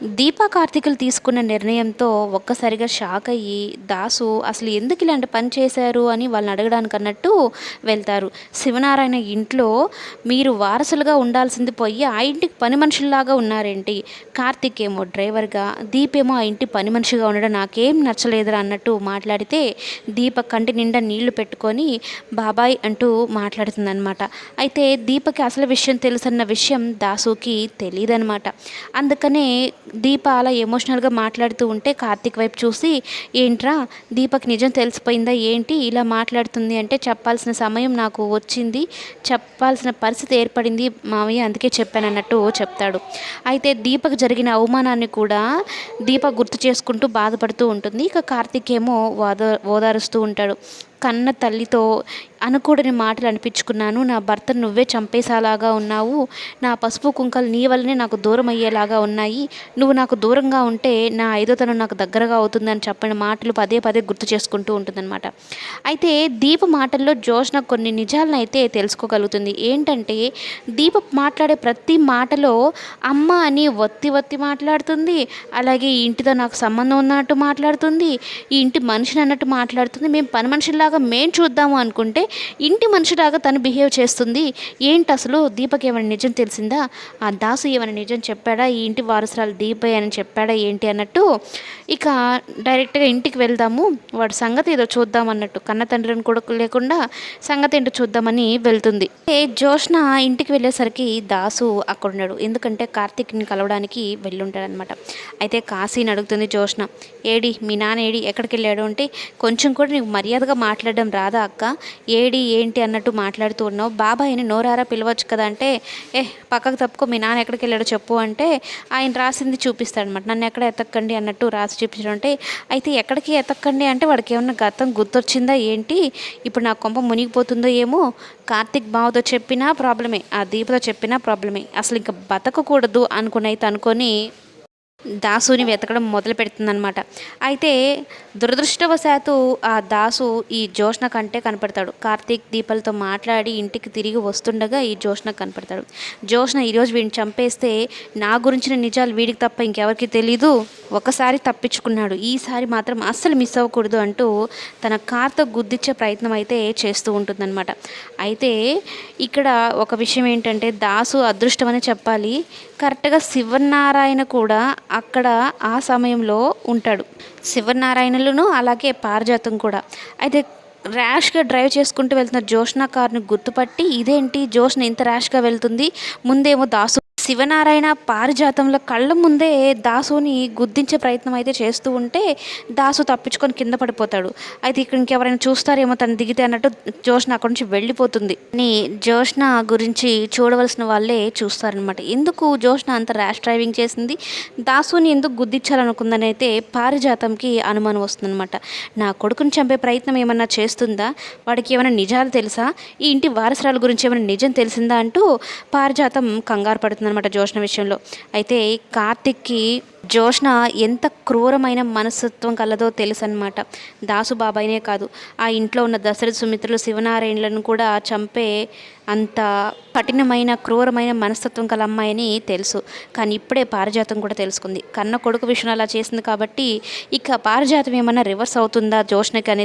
దీపా కార్తికులు తీసుకున్న నిర్ణయంతో ఒక్కసారిగా షాక్ అయ్యి దాసు అసలు ఎందుకు ఇలాంటి పని చేశారు? అని వాళ్ళని అడగడానికి అన్నట్టు వెళ్తారు. శివనారాయణ ఇంట్లో మీరు వారసులుగా ఉండాల్సింది పోయి ఆ ఇంటికి పని మనుషుల్లాగా ఉన్నారేంటి? కార్తిక్ ఏమో డ్రైవర్గా దీపేమో ఆ ఇంటి పని మనిషిగా ఉండడం నాకేం నచ్చలేదురా అన్నట్టు మాట్లాడితే దీప కంటి నిండా నీళ్ళు పెట్టుకొని బాబాయ్ అంటూ మాట్లాడుతుందనమాట అయితే దీపకి అసలు విషయం తెలుసన్న విషయం దాసుకి తెలియదనమాట అందుకనే దీప అలా ఎమోషనల్గా మాట్లాడుతూ ఉంటే కార్తీక్ వైపు చూసి ఏంట్రా దీపక్ నిజం తెలిసిపోయిందా? ఏంటి? ఇలా మాట్లాడుతుంది అంటే చెప్పాల్సిన సమయం నాకు వచ్చింది. చెప్పాల్సిన పరిస్థితి ఏర్పడింది మామయ్య అందుకే చెప్పాను అన్నట్టు చెప్తాడు. అయితే దీపక్ జరిగిన అవమానాన్ని కూడా దీప గుర్తు చేసుకుంటూ బాధపడుతూ ఉంటుంది. ఇక కార్తీక్ ఏమో ఓద ఓదారుస్తూ ఉంటాడు. కన్న తల్లితో అనకూడని మాటలు అనిపించుకున్నాను. నా భర్త నువ్వే చంపేసేలాగా ఉన్నావు. నా పసుపు కుంకలు నీ వల్లనే నాకు దూరం అయ్యేలాగా ఉన్నాయి. నువ్వు నాకు దూరంగా ఉంటే నా ఐదోతనం నాకు దగ్గరగా అవుతుందని చెప్పిన మాటలు పదే పదే గుర్తు చేసుకుంటూ ఉంటుందన్నమాట. అయితే దీప మాటల్లో జోష్న కొన్ని నిజాలను అయితే తెలుసుకోగలుగుతుంది. ఏంటంటే దీప మాట్లాడే ప్రతి మాటలో అమ్మ అని ఒత్తి ఒత్తి మాట్లాడుతుంది. అలాగే ఈ ఇంటితో నాకు సంబంధం ఉన్నట్టు మాట్లాడుతుంది. ఈ ఇంటి మనిషిని అన్నట్టు మాట్లాడుతుంది. మేము పని మనుషుల్లాగా మేం చూద్దాము అనుకుంటే ఇంటి మనిషిలాగా తను బిహేవ్ చేస్తుంది. ఏంటి అసలు? దీపక్ ఏమైనా నిజం తెలిసిందా? ఆ దాసు ఏమైనా నిజం చెప్పాడా? ఈ ఇంటి వారసురాలు దీపయ్య అని చెప్పాడా? ఏంటి అన్నట్టు ఇక డైరెక్ట్గా ఇంటికి వెళ్దాము. వాడు సంగతి ఏదో చూద్దాం అన్నట్టు. కన్న తండ్రిని కూడా లేకుండా సంగతి ఏంటో చూద్దామని వెళ్తుంది. ఏ జోష్న ఇంటికి వెళ్ళేసరికి దాసు అక్కడ ఉన్నాడు. ఎందుకంటే కార్తీక్ని కలవడానికి వెళ్ళుంటాడనమాట అయితే కాశీని అడుగుతుంది జోష్న ఏడి మీ నాన్న ఏడి ఎక్కడికి వెళ్ళాడు? అంటే కొంచెం కూడా నీకు మర్యాదగా మాట్లాడడం రాదా అక్క? ఏడి ఏంటి అన్నట్టు మాట్లాడుతూ ఉన్నావు. బాబాయ్ని నోరారా పిలవచ్చు కదా అంటే ఏ పక్కకు తప్పుకో మీ నాన్న ఎక్కడికి వెళ్ళాడో చెప్పు అంటే ఆయన రాసింది చూపిస్తాడనమాట నన్ను ఎక్కడ ఎతక్కండి అన్నట్టు రాసి చూపించడం అంటే అయితే ఎక్కడికి ఎతక్కండి అంటే వాడికి ఏమన్నా గతం గుర్తొచ్చిందా ఏంటి? ఇప్పుడు నా కొంప మునిగిపోతుందో ఏమో కార్తిక్ బావతో చెప్పినా ప్రాబ్లమే ఆ దీపతో చెప్పినా ప్రాబ్లమే. అసలు ఇంకా బతకకూడదు అనుకుని అయితే అనుకొని దాసుని వెతకడం మొదలు పెడుతుందనమాట అయితే దురదృష్టవశాత్తు ఆ దాసు ఈ జోష్ణ కంటే కనపడతాడు. కార్తీక్ దీపాలతో మాట్లాడి ఇంటికి తిరిగి వస్తుండగా ఈ జోష్ణ కనపడతాడు. జోష్ణ ఈరోజు వీడిని చంపేస్తే నా గురించిన నిజాలు వీడికి తప్ప ఇంకెవరికి తెలీదు. ఒకసారి తప్పించుకున్నాడు. ఈసారి మాత్రం అస్సలు మిస్ అవ్వకూడదు అంటూ తన కార్తో గుద్దిచ్చే ప్రయత్నం అయితే చేస్తూ ఉంటుందన్నమాట. అయితే ఇక్కడ ఒక విషయం ఏంటంటే దాసు అదృష్టం అని చెప్పాలి. కరెక్ట్గా శివనారాయణ కూడా అక్కడ ఆ సమయంలో ఉంటాడు. శివనారాయణలను అలాగే పారిజాతం కూడా. అయితే ర్యాష్గా డ్రైవ్ చేసుకుంటూ వెళ్తున్న జోష్న కార్ని గుర్తుపట్టి ఇదేంటి? జోష్న ఇంత ర్యాష్గా వెళ్తుంది. ముందేమో దాసు శివనారాయణ పారిజాతంలో కళ్ళ ముందే దాసుని గుద్దించే ప్రయత్నం అయితే చేస్తూ ఉంటే దాసు తప్పించుకొని కింద పడిపోతాడు. అయితే ఇక్కడ ఇంకెవరైనా చూస్తారేమో తను దిగితే అన్నట్టు జోష్న అక్కడి నుంచి వెళ్ళిపోతుంది. అని జోష్న గురించి చూడవలసిన వాళ్ళే చూస్తారనమాట ఎందుకు జోష్న అంత ర్యాష్ డ్రైవింగ్ చేసింది? దాసుని ఎందుకు గుద్దించాలనుకుందని అయితే పారిజాతంకి అనుమానం వస్తుందన్నమాట. నా కొడుకుని చంపే ప్రయత్నం ఏమన్నా చేస్తుందా? వాడికి ఏమైనా నిజాలు తెలుసా? ఈ ఇంటి వారసరాల గురించి ఏమైనా నిజం తెలిసిందా అంటూ పారిజాతం కంగారు పడుతుంది అనమాట జోష్ణ విషయంలో. అయితే కార్తిక్కి జోష్ణ ఎంత క్రూరమైన మనస్తత్వం కలదో తెలుసు అనమాట దాసు బాబాయినే కాదు ఆ ఇంట్లో ఉన్న దశరథ సుమిత్రులు శివనారాయణలను కూడా చంపే అంత కఠినమైన క్రూరమైన మనస్తత్వం కల అమ్మాయని తెలుసు. కానీ ఇప్పుడే పారిజాతం కూడా తెలుసుకుంది. కన్న కొడుకు విషయం అలా చేసింది కాబట్టి ఇక పారిజాతం ఏమన్నా రివర్స్ అవుతుందా జోష్ణకి అనేది